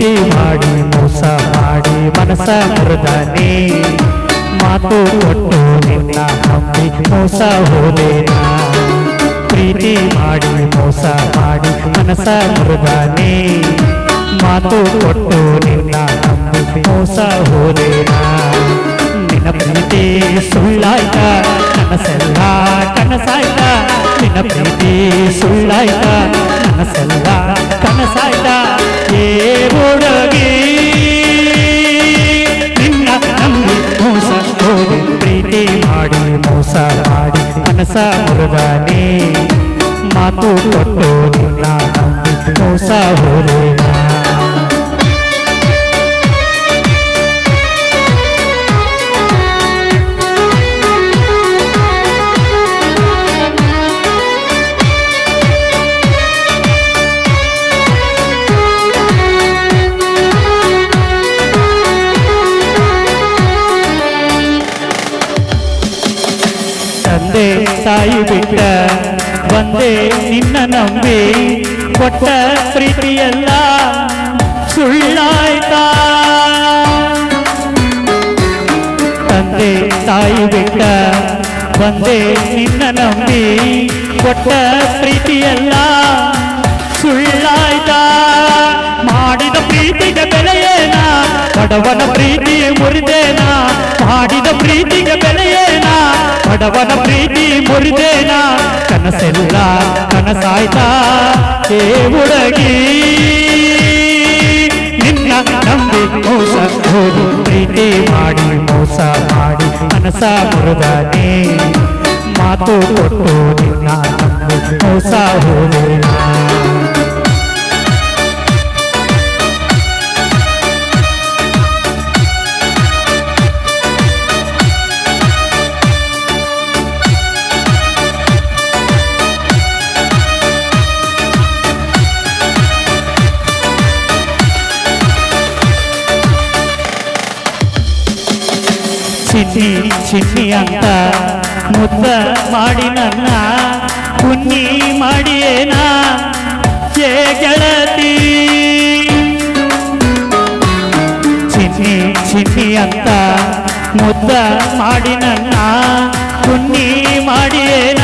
ಪ್ರೀತಿ ಮಾಡಿ ಮೋಸ ಮಾಡಿ ಮನಸ ಮುರಿದಾನೆ ಮಾತು ಕೊಟ್ಟು ನಿನ್ನ ನಂಬಿ ಮೋಸ ಹೋದೇನ? ಪ್ರೀತಿ ಮಾಡಿ ಮೋಸ ಮಾಡಿ ಮನಸ ಮುರಿದಾನೆ ಮಾತು ಕೊಟ್ಟು ನಿನ್ನ ನಂಬಿ ಮೋಸ ಹೋದೇನ? ನಿನ್ನ ಪ್ರೀತಿ ಸುಳ್ಳಾಯ್ತ? ಕನಸೆಲ್ಲ ಕನಸಾಯ್ತ? ನಿನ್ನ ಪ್ರೀತಿ ಮಾಡಿ ಕನಸ ಮುರಿದಾನೆ ಮಾತು ಕೊಟ್ಟು ನಿನ್ನ ನಂಬಿ ಮೋಸ ಹೋದೇನಾ ತಂದೆ ತಾಯಿ ಬಿಟ್ಟ ಬಂದೆ ನಿನ್ನ ನಂಬಿ ಕೊಟ್ಟ ಪ್ರೀತಿಯೆಲ್ಲ ಸುಳ್ಳಾಯ್ತಾ ತಂದೆ ತಾಯಿ ಬಿಟ್ಟ ಬಂದೆ ನಿನ್ನ ನಂಬಿ ಕೊಟ್ಟ ಪ್ರೀತಿಯೆಲ್ಲ ಸುಳ್ಳಾಯ್ತಾ ಮಾಡಿದ ಪ್ರೀತಿಗೆ ಬೆಲೆಯೇನ ಬಡವನ ಪ್ರೀತಿ ಮುರಿದೇನ ಮಾಡಿದ ಪ್ರೀತಿಗೆ ಬೆಲೆಯೇನ ಬಡವನ ಪ್ರೀತಿ ಮುರಿದೇನ? ಕನಸೆಲ್ಲ ಕನಸಾಯ್ತಾ? ಏ ಹುಡುಗಿ, ನಿನ್ನ ನಂಬಿ ಮೋಸ ಹೋದು ಪ್ರೀತಿ ಮಾಡಿ ಮೋಸ ಮಾಡಿ ಮನಸ ಮುರಿದಾನೆ ಚಿನ್ನಿ ಚಿನ್ನಿ ಅಂತ ಮುದ್ದ ಮಾಡಿ ನನ್ನ ಪುನ್ನಿ ಮಾಡಿಯೇನ? ಏ ಗೆಳತಿ. ಚಿನ್ನಿ ಚಿನ್ನಿ ಅಂತ ಮುದ್ದ ಮಾಡಿ ನನ್ನ ಪುನ್ನಿ ಮಾಡಿಯೇನ?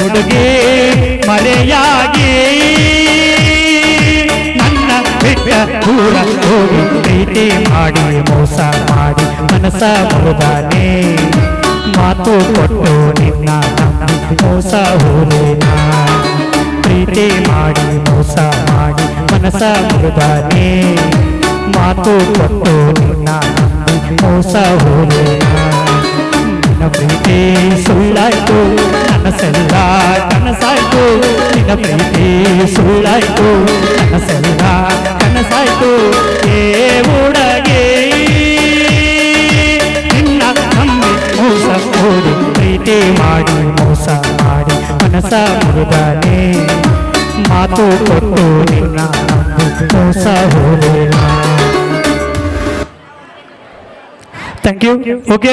ಹುಡುಗಿ ಮರೆಯಾಗಿ ನನ್ನ ಬಿಟ್ಟ ದೂರ ಹೋಗಿ ಪ್ರೀತಿ ಮಾಡಿ ಮೋಸ ಮಾಡಿ ಮನಸ ಮುರಿದಾನೆ. ಮಾತು ಕೊಟ್ಟು ನಿನ್ನ ಮೋಸ ಹೋದೇನ? ಪ್ರೀತಿ ಮಾಡಿ ಮೋಸ ಮಾಡಿ ಮನಸ ಮುರಿದಾನೆ. ಮಾತು ಕೊಟ್ಟು ನಿನ್ನ ಮೋಸ ಹೋದೇನ? ಪ್ರೀತಿ ಸುಳ್ಳಾಯ್ತು. ಕನಸೆಲ್ಲ ಕನಸಾಯ್ತು. ನಿನ್ನ ಪ್ರೀತಿ ಸುಳ್ಳಾಯ್ತು. ಕನಸೆಲ್ಲ ಕನಸಾಯ್ತು. ಏ ಉಡಗೆ ನಿನ್ನ ನಂಬಿ ಮೋಸ ಹೋದು ಪ್ರೀತಿ ಮಾಡಿ ಮೋಸ ಮಾಡಿ ಮನಸ ಮುರಿದಾನೆ. ಮಾತು ಕೊಟ್ಟು ನಿನ್ನ ಮೋಸ ಹೋದೇನಾ ಥ್ಯಾಂಕ್ ಯು ಓಕೆ